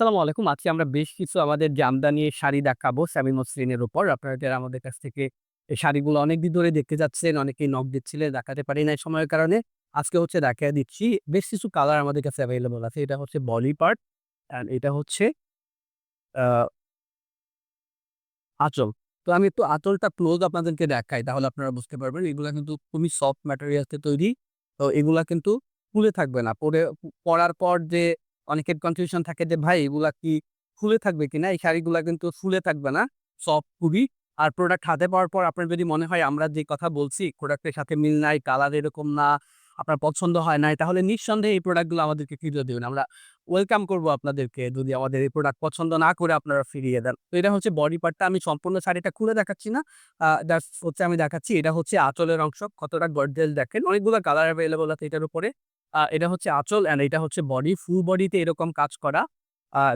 আসসালামু আলাইকুম। আজকে আমরা বেশ কিছু আমাদের জামদানি শাড়ি দেখাবো সেমি মসলিনের উপর। আপনারা যারা আমাদের কাছ থেকে এই শাড়িগুলো অনেকদিন ধরে দেখতে যাচ্ছেন, অনেকেই নক দিচ্ছিলেন, দেখাতে পারি নাই সময়ের কারণে। আজকে হচ্ছে দেখাইয়া দিচ্ছি। বেশ কিছু কালার আমাদের কাছে এভেইলেবল আছে। এটা হচ্ছে বডি পার্ট অ্যান্ড এটা হচ্ছে আঁচল। তো আমি একটু আঁচলটা ক্লোজ আপনাদেরকে দেখাই তাহলে আপনারা বুঝতে পারবেন। এগুলা কিন্তু খুবই সফট ম্যাটেরিয়ালস তৈরি। তো এগুলা কিন্তু খুলে থাকবে না। পরে পরার পর যে অনেকের কনফিউশন থাকে যে ভাই এগুলা কি ফুলে থাকবে কিনা? এই শাড়িগুলা কিন্তু ফুলে থাকবে না। সফট খুবই। আর প্রোডাক্ট হাতে পাওয়ার পর আপনার যদি মনে হয় আমরা যে কথা বলছি প্রোডাক্টের সাথে মিল নাই, কালার এরকম না, আপনার পছন্দ হয় নাই তাহলে নিঃসন্দেহে এই প্রোডাক্টগুলো আমাদেরকে ফিরিয়ে দিবেন। আমরা ওয়েলকাম করব আপনাদেরকে যদি আমাদের এই প্রোডাক্ট পছন্দ না করে আপনারা ফিরিয়ে দেন। তো এটা হচ্ছে বডি পার্টটা আমি সম্পূর্ণ শাড়িটা খুলে দেখাচ্ছি না। হচ্ছে আমি দেখাচ্ছি এটা হচ্ছে আঁচলের অংশ। কতটা গর্জিয়াস দেখেন। অনেকগুলা কালার এভেইলেবল আছে এটার উপরে। এটা হচ্ছে আঁচল অ্যান্ড এটা হচ্ছে বডি। ফুল বডিতে এরকম কাজ করা।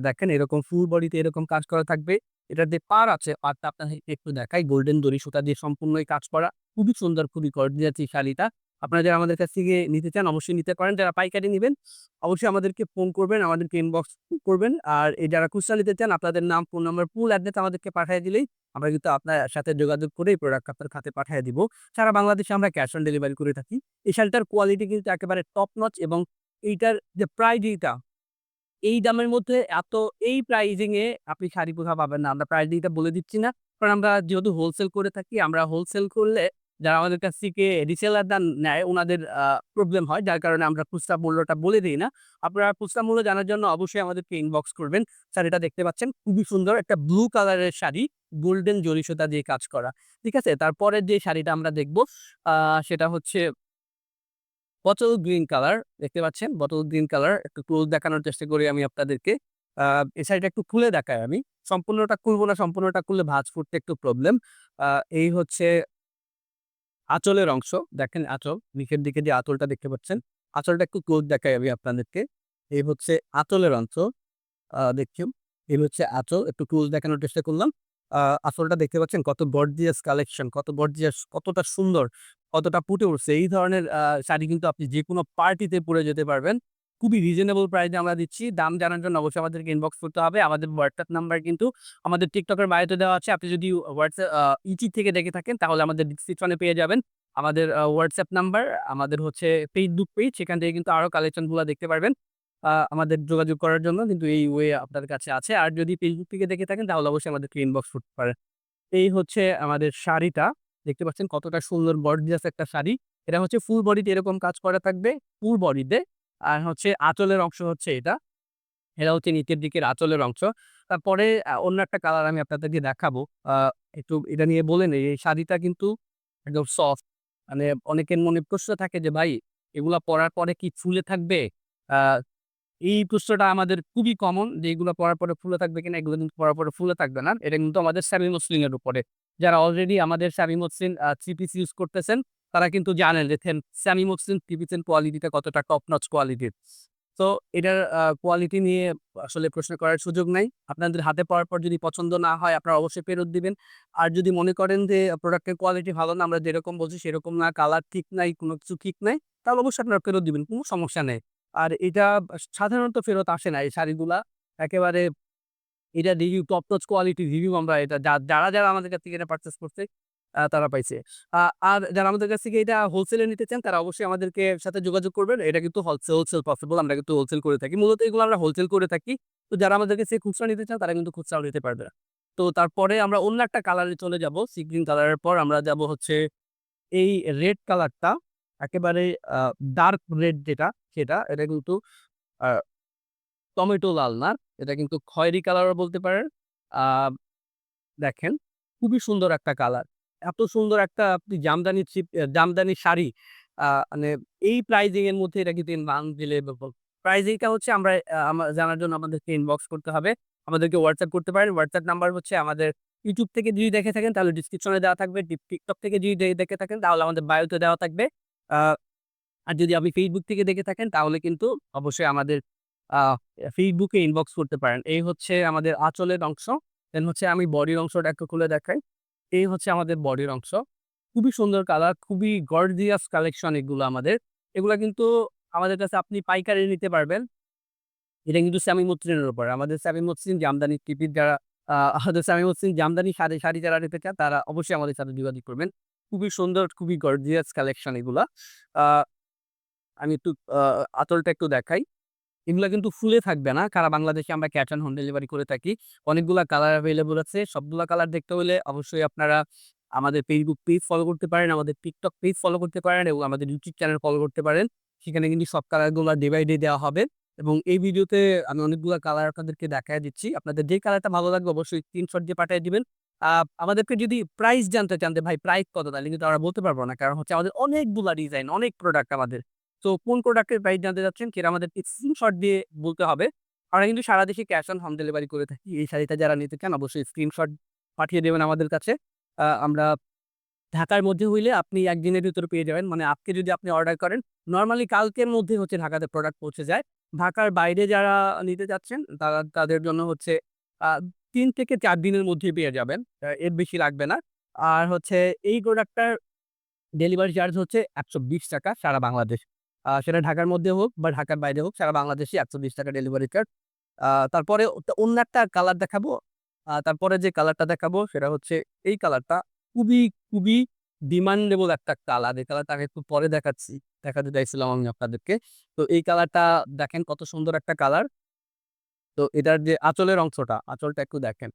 দেখেন এরকম ফুল বডিতে এরকম কাজ করা থাকবে। এটার যে পার আছে পারটা আপনাদেরকে একটু দেখাই। গোল্ডেন দড়ি সুতা দিয়ে সম্পূর্ণই কাজ করা। খুবই সুন্দর, খুবই গর্জিয়াস এই শাড়িটা। আপনারা যারা আমাদের কাছ থেকে নিতে চান অবশ্যই নিতে পারেন। যারা পাইকারি নিবেন অবশ্যই আমাদেরকে ফোন করবেন, আমাদেরকে ইনবক্স করবেন। আর এই যারা খুচরা নিতে চান আপনাদের নাম, ফোন নাম্বার, ফুল অ্যাড্রেস আমাদেরকে পাঠিয়ে দিলেই আমরা কিন্তু আপনার সাথে যোগাযোগ করে এই প্রোডাক্ট আপনার খাতে পাঠিয়ে দিব। সারা বাংলাদেশে আমরা ক্যাশ অন ডেলিভারি করে থাকি। এই শাড়িটার কোয়ালিটি কিন্তু একেবারে টপ নচ এবং এইটার যে প্রাইজিংটা এই দামের মধ্যে এত এই প্রাইজিং এ আপনি শাড়ি কোথাও পাবেন না। আমরা প্রাইজিংটা বলে দিচ্ছি না। কারণ আমরা যেহেতু হোলসেল করে থাকি, আমরা হোলসেল করলে যারা আমাদের কাছ থেকে রিসেলাররা নেয় ওনাদের প্রবলেম হয়। যার কারণে আমরা খুচরা মূল্যটা বলে দিই না। আপনারা খুচরা মূল্য জানার জন্য অবশ্যই আমাদেরকে ইনবক্স করবেন। শাড়িটা দেখতে পাচ্ছেন খুবই সুন্দর একটা ব্লু কালারের শাড়ি। গোল্ডেন জরি দিয়ে কাজ করা। ঠিক আছে? তারপরের যে শাড়িটা আমরা দেখব সেটা হচ্ছে বটল গ্রিন কালার দেখতে পাচ্ছেন বটল গ্রিন কালার একটু ক্লোজ দেখানোর চেষ্টা করি আমি আপনাদেরকে। এই শাড়িটা একটু খুলে দেখাই আমি। সম্পূর্ণটা খুলবো না, সম্পূর্ণটা খুললে ভাঁজ ফুটতে একটু প্রবলেম। এই হচ্ছে আঁচলের অংশ। দেখেন আঁচল, নিচের দিকে যে আঁচলটা দেখতে পাচ্ছেন। আঁচলটা একটু ক্লোজ দেখাই আমি আপনাদেরকে। এই হচ্ছে আঁচলের অংশ। দেখছি এই হচ্ছে আঁচল। একটু ক্লোজ দেখানোর চেষ্টা করলাম। আঁচলটা দেখতে পাচ্ছেন কত বর্জিয়াস কালেকশন, কত বর্জিয়াস কতটা সুন্দর, কতটা ফুটে উঠছে। এই ধরনের শাড়ি কিন্তু আপনি যে কোনো পার্টিতে পরে যেতে পারবেন। খুবই রিজনেবল প্রাইসে আমরা দিচ্ছি। দাম জানার জন্য অবশ্যই আমাদেরকে ইনবক্স করতে হবে। আমাদের হোয়াটসঅ্যাপ নাম্বার কিন্তু আমাদের টিকটকের বায়োতে দেওয়া আছে। আপনি যদি হোয়াটসঅ্যাপ ইউটিউব থেকে দেখে থাকেন তাহলে আমাদের ডেসক্রিপশনে পেয়ে যাবেন। আমাদের WhatsApp নাম্বার, আমাদের হচ্ছে Facebook পেজ সেখান থেকে কিন্তু আরও কালেকশনগুলা দেখতে পারবেন। আমাদের যোগাযোগ করার জন্য কিন্তু এই ওয়ে আপনার কাছে আছে। আর যদি Facebook থেকে দেখে থাকেন তাহলে অবশ্যই আমাদেরকে ইনবক্স করতে পারেন। এই হচ্ছে আমাদের শাড়িটা। দেখতে পাচ্ছেন কতটা সুন্দর গর্জিয়াস একটা শাড়ি। এটা হচ্ছে ফুল বডিতে এরকম কাজ করা থাকবে, ফুল বডিতে। আর হচ্ছে আঁচলের অংশ হচ্ছে এটা। এটা হচ্ছে নিচের দিকের আঁচলের অংশ। তারপরে অন্য একটা কালার আমি আপনাদেরকে দেখাবো। একটু এটা নিয়ে বলে নেই। এই শাড়িটা কিন্তু একদম সফট। মানে অনেকের মনে প্রশ্ন থাকে যে, ভাই, এগুলা পরার পরে কি ফুলে থাকবে? এই প্রশ্নটা আমাদের খুবই কমন যে, এগুলা পরার পরে ফুলে থাকবে কিনা? এগুলো কিন্তু পরার পরে ফুলে থাকবে না। এটা কিন্তু আমাদের সেমি মসলিনের উপরে। যারা অলরেডি আমাদের semi muslin three piece use করতেছেন তারা কিন্তু জানেন যে মসলিন থ্রি পিসের কোয়ালিটিটা কতটা টপ নচ কোয়ালিটির। তো এটার কোয়ালিটি নিয়ে আসলে প্রশ্ন করার সুযোগ নাই। আপনাদের হাতে পাওয়ার পর যদি পছন্দ না হয় আপনারা অবশ্যই ফেরত দিবেন। আর যদি মনে করেন যে প্রোডাক্টের কোয়ালিটি ভালো না, আমরা যেরকম বলছি সেরকম না, কালার ঠিক নাই, কোন কিছু ঠিক নাই, তাহলে অবশ্যই আপনারা ফেরত দিবেন। কোনো সমস্যা নেই। আর এটা সাধারণত ফেরত আসে না এই শাড়িগুলা। একেবারে এটা রিভিউ টপ নচ কোয়ালিটির রিভিউ আমরা এটা যারা, যারা আমাদের কাছ থেকে এটা পারচেস করছে তারা পাইছে। আর যারা আমাদের কাছ থেকে এটা হোলসেলে নিতে চান, তারা অবশ্যই আমাদেরকে সাথে যোগাযোগ করবেন। এটা কিন্তু হলসে হোলসেল পসিবল। আমরা কিন্তু হোলসেল করে থাকি। মূলত এগুলো আমরা হোলসেল করে থাকি। তো যারা আমাদের কাছে খুচরা নিতে চান, তারা কিন্তু খুচরাও নিতে পারবে। না তো তারপরে আমরা অন্য একটা কালারে চলে যাব। সি গ্রিন কালারের পর আমরা যাব হচ্ছে এই রেড কালারটা একেবারে ডার্ক রেড যেটা, সেটা। এটা কিন্তু টমেটো লাল না। এটা কিন্তু খয়েরি কালারও বলতে পারেন। দেখেন, খুবই সুন্দর একটা কালার। এত সুন্দর একটা আপনি জামদানি জামদানি শাড়ি মানে এই প্রাইজিং এর মধ্যে এটা কিন্তু আনবিলিভেবল। প্রাইজিংটা হচ্ছে আমরা জানার জন্য আমাদেরকে ইনবক্স করতে হবে। আমাদেরকে হোয়াটসঅ্যাপ করতে পারেন। হোয়াটসঅ্যাপ নাম্বার হচ্ছে আমাদের ইউটিউব থেকে যদি দেখে থাকেন, তাহলে ডেসক্রিপশনে দেওয়া থাকবে। টিক TikTok থেকে যদি দেখে থাকেন, তাহলে আমাদের বায়োতে দেওয়া থাকবে। আর যদি আপনি Facebook থেকে দেখে থাকেন, তাহলে কিন্তু অবশ্যই আমাদের এ ইনবক্স করতে পারেন। এই হচ্ছে আমাদের আঁচলের অংশ। দেন হচ্ছে আমি বডির অংশটা একটু খুলে দেখাই। এই হচ্ছে আমাদের বডির অংশ। খুবই সুন্দর কালার, খুবই গর্জিয়াস কালেকশন এগুলো আমাদের। এগুলা কিন্তু আমাদের কাছে আপনি পাইকারি নিতে পারবেন। এটা কিন্তু স্যামি মসলিনের উপর। আমাদের স্যামি জামদানি টিপির যারা আমাদের স্যামি মসলিন জামদানি শাড়ি শাড়ি যারা নিতে চান তারা অবশ্যই আমাদের সাথে যোগাযোগ করবেন। খুবই সুন্দর, খুবই গর্জিয়াস কালেকশন এগুলা। আমি একটু আ আঁচলটা একটু দেখাই। এগুলা কিন্তু ফুলে থাকবে না। সারা বাংলাদেশে আমরা ক্যাশ অন হোম ডেলিভারি করে থাকি। অনেকগুলা কালার এভেইলেবল আছে। সবগুলা কালার দেখতে হলে অবশ্যই আপনারা আমাদের Facebook পেজ ফলো করতে পারেন, আমাদের টিকটক পেজ ফলো করতে পারেন এবং আমাদের ইউটিউব চ্যানেল ফলো করতে পারেন। সেখানে কিন্তু সব কালারগুলা ডে বাই ডে দেওয়া হবে এবং এই ভিডিওতে আমি অনেকগুলা কালার আপনাদেরকে দেখায়া দিচ্ছি। আপনাদের যে কালারটা ভালো লাগবে অবশ্যই স্ক্রিনশট দিয়ে পাঠিয়ে দিবেন। আমাদেরকে যদি প্রাইস জানতে চান ভাই প্রাইস কত? তাহলে কিন্তু আমরা বলতে পারব না। কারণ হচ্ছে আমাদের অনেকগুলা ডিজাইন, অনেক প্রোডাক্ট আমাদের। তো কোন প্রোডাক্টের প্রাইস জানতে চাচ্ছেন সেটা আমাদেরকে স্ক্রিনশট দিয়ে বলতে হবে। আমরা কিন্তু সারা দেশে ক্যাশ অন হোম ডেলিভারি করে থাকি। এই শাড়িটা যারা নিতে চান অবশ্যই স্ক্রিনশট পাঠিয়ে দেবেন আমাদের কাছে। আমরা ঢাকার মধ্যে হইলে আপনি একদিনের ভিতরে পেয়ে যাবেন। মানে আজকে যদি আপনি অর্ডার করেন, নরমালি কালকের মধ্যে হচ্ছে ঢাকাতে প্রোডাক্ট পৌঁছে যায়। ঢাকার বাইরে যারা নিতে চাচ্ছেন তারা তাদের জন্য হচ্ছে ৩ থেকে চার দিনের মধ্যে পেয়ে যাবেন। এর বেশি লাগবে না। আর হচ্ছে এই প্রোডাক্টটার ডেলিভারি চার্জ হচ্ছে ৳১২০ সারা বাংলাদেশ। সেটা ঢাকার মধ্যে হোক বা ঢাকার বাইরে হোক সারা বাংলাদেশে ৳১২০ ডেলিভারি চার্জ। তারপরে অন্য একটা কালার দেখাবো। তারপরে যে কালারটা দেখাবো সেটা হচ্ছে এই কালারটা। খুবই, খুবই ডিমান্ডেবল একটা কালার। এই কালারটা আমি একটু পরে দেখাচ্ছি। দেখাতে চাইছিলাম আমি আপনাদেরকে। তো এই কালারটা দেখেন কত সুন্দর একটা কালার। তো এটার যে আঁচলের অংশটা, আঁচলটা একটু দেখেন।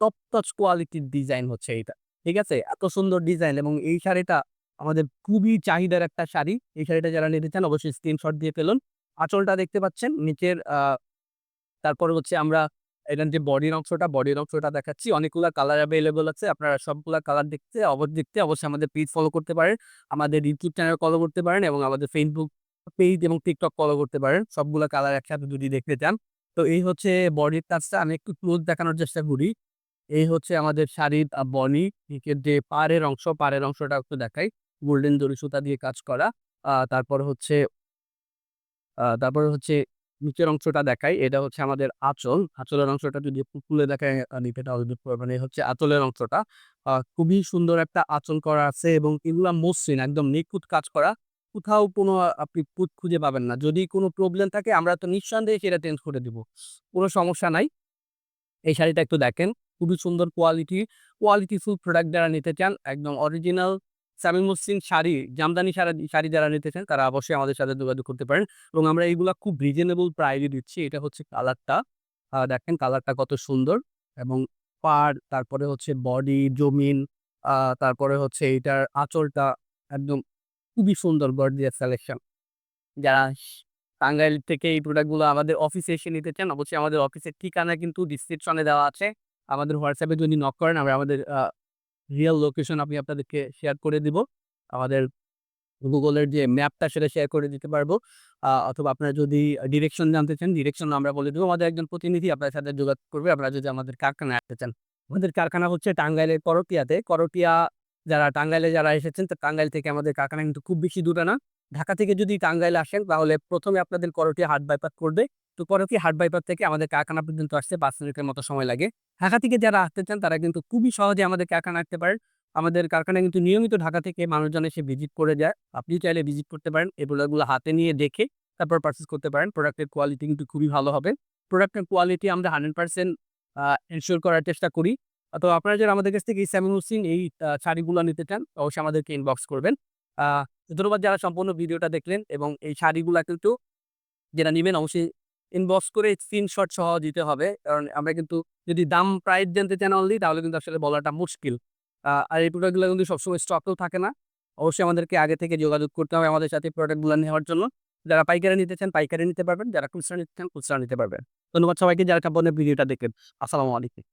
টপ টচ কোয়ালিটির ডিজাইন হচ্ছে এইটা। ঠিক আছে? এত সুন্দর ডিজাইন এবং এই শাড়িটা আমাদের খুবই চাহিদার একটা শাড়ি। এই শাড়িটা যারা নিতে চান অবশ্যই স্ক্রিনশট দিয়ে ফেলুন। আঁচলটা দেখতে পাচ্ছেন নিচের তারপরে হচ্ছে আমরা এটার যে বডির অংশটা, বডির অংশটা দেখাচ্ছি। অনেকগুলা কালার এভেইলেবল আছে। আপনারা সবগুলা কালার দেখতে অব দেখতে অবশ্যই আমাদের পেজ ফলো করতে পারেন। আমাদের ইউটিউব চ্যানেল ফলো করতে পারেন এবং আমাদের Facebook পেজ এবং টিকটক ফলো করতে পারেন। সবগুলা কালার একসাথে যদি দেখতে চান। তো এই হচ্ছে বডির কাজটা আমি একটু ক্লোজ দেখানোর চেষ্টা করি। এই হচ্ছে আমাদের শাড়ির বনি নিচের যে পাড়ের অংশ, পাড়ের অংশটা একটু দেখাই। গোল্ডেন জরি সুতা দিয়ে কাজ করা। তারপরে হচ্ছে তারপরে হচ্ছে নিচের অংশটা দেখাই। এটা হচ্ছে আমাদের আঁচল। আঁচলের অংশটা যদি খুলে আমি তাহলে বুঝতে হচ্ছে আঁচলের অংশটা। খুবই সুন্দর একটা আঁচল করা আছে এবং এগুলা মসৃণ, একদম নিখুঁত কাজ করা। কোথাও কোনো আপনি খুঁত খুঁজে পাবেন না। যদি কোনো প্রবলেম থাকে, আমরা তো নিঃসন্দেহে সেটা চেঞ্জ করে দিব। কোনো সমস্যা নাই। এই শাড়িটা একটু দেখেন। খুবই সুন্দর কোয়ালিটি। কোয়ালিটিফুল প্রোডাক্ট যারা নিতে চান, একদম অরিজিনাল সামি মসলিন শাড়ি, জামদানি শাড়া যারা নিতে চান তারা অবশ্যই আমাদের সাথে যোগাযোগ করতে পারেন এবং আমরা এইগুলা খুব রিজনেবল প্রাইস এ দিচ্ছি। এটা হচ্ছে কালারটা। দেখেন কালারটা কত সুন্দর এবং পাড়, তারপরে হচ্ছে বডি, জমিন, তারপরে হচ্ছে এটার আঁচলটা একদম খুবই সুন্দর গর্জিয়াস কালেকশন। যারা টাঙ্গাইল থেকে এই প্রোডাক্টগুলো আমাদের অফিসে এসে নিতে চান অবশ্যই আমাদের অফিসের ঠিকানা কিন্তু ডেসক্রিপশনে দেওয়া আছে। আমাদের হোয়াটসঅ্যাপে যদি নক করেন আমরা আমাদের রিয়াল লোকেশন আমি আপনাদেরকে শেয়ার করে দিব। আমাদের গুগলের যে ম্যাপটা সেটা শেয়ার করে দিতে পারব। অথবা আপনারা যদি ডিরেকশন জানতে চান, ডিরেকশন আমরা বলে দেবো আমাদের একজন প্রতিনিধি আপনার সাথে যোগাযোগ করবে। আপনারা যদি আমাদের কারখানায় আসতে চান। আমাদের কারখানা হচ্ছে টাঙ্গাইলের করটিয়াতে। করটিয়া যারা টাঙ্গাইলে যারা এসেছেন তো টাঙ্গাইল থেকে আমাদের কারখানা কিন্তু খুব বেশি দূরে না। ঢাকা থেকে যদি টাঙ্গাইলে আসেন, তাহলে প্রথমে আপনাদের করটিয়া হাট বাইপাস করবে। তো করটিয়া হাট বাইপাস থেকে আমাদের কারখানা পর্যন্ত আসতে ৫ মিনিটের মতো সময় লাগে। ঢাকা থেকে যারা আসতে চান, তারা কিন্তু খুবই সহজে আমাদের কারখানা আসতে পারেন। আমাদের কারখানা কিন্তু নিয়মিত ঢাকা থেকে মানুষজন এসে ভিজিট করে যায়। আপনি চাইলে ভিজিট করতে পারেন। এই প্রোডাক্টগুলো হাতে নিয়ে দেখে তারপর পারচেজ করতে পারেন। প্রোডাক্টের কোয়ালিটি কিন্তু খুবই ভালো হবে। প্রোডাক্টের কোয়ালিটি আমরা 100% আ এনশিওর করার চেষ্টা করি। তো আপনারা যারা আমাদের কাছ থেকে এই সামি মসলিন এই শাড়িগুলা নিতে চান, অবশ্যই আমাদেরকে ইনবক্স করবেন। ধন্যবাদ যারা সম্পূর্ণ ভিডিওটা দেখলেন এবং এই শাড়িগুলা কিন্তু যারা নিবেন অবশ্যই ইনবক্স করে স্ক্রিনশট সহ দিতে হবে। কারণ আমরা কিন্তু যদি দাম প্রাইস জানতে চান অনলি তাহলে কিন্তু আসলে বলাটা মুশকিল। আর এই প্রোডাক্টগুলা কিন্তু সবসময় স্টকেও থাকে না। অবশ্যই আমাদেরকে আগে থেকে যোগাযোগ করতে হবে আমাদের সাথে প্রোডাক্টগুলা নেওয়ার জন্য। যারা পাইকারি নিতে চান, পাইকারি নিতে পারবেন। যারা খুচরা নিতে চান, খুচরা নিতে পারবেন। ধন্যবাদ সবাইকে যারা সম্পূর্ণ ভিডিওটা দেখেন আসসালামু আলাইকুম।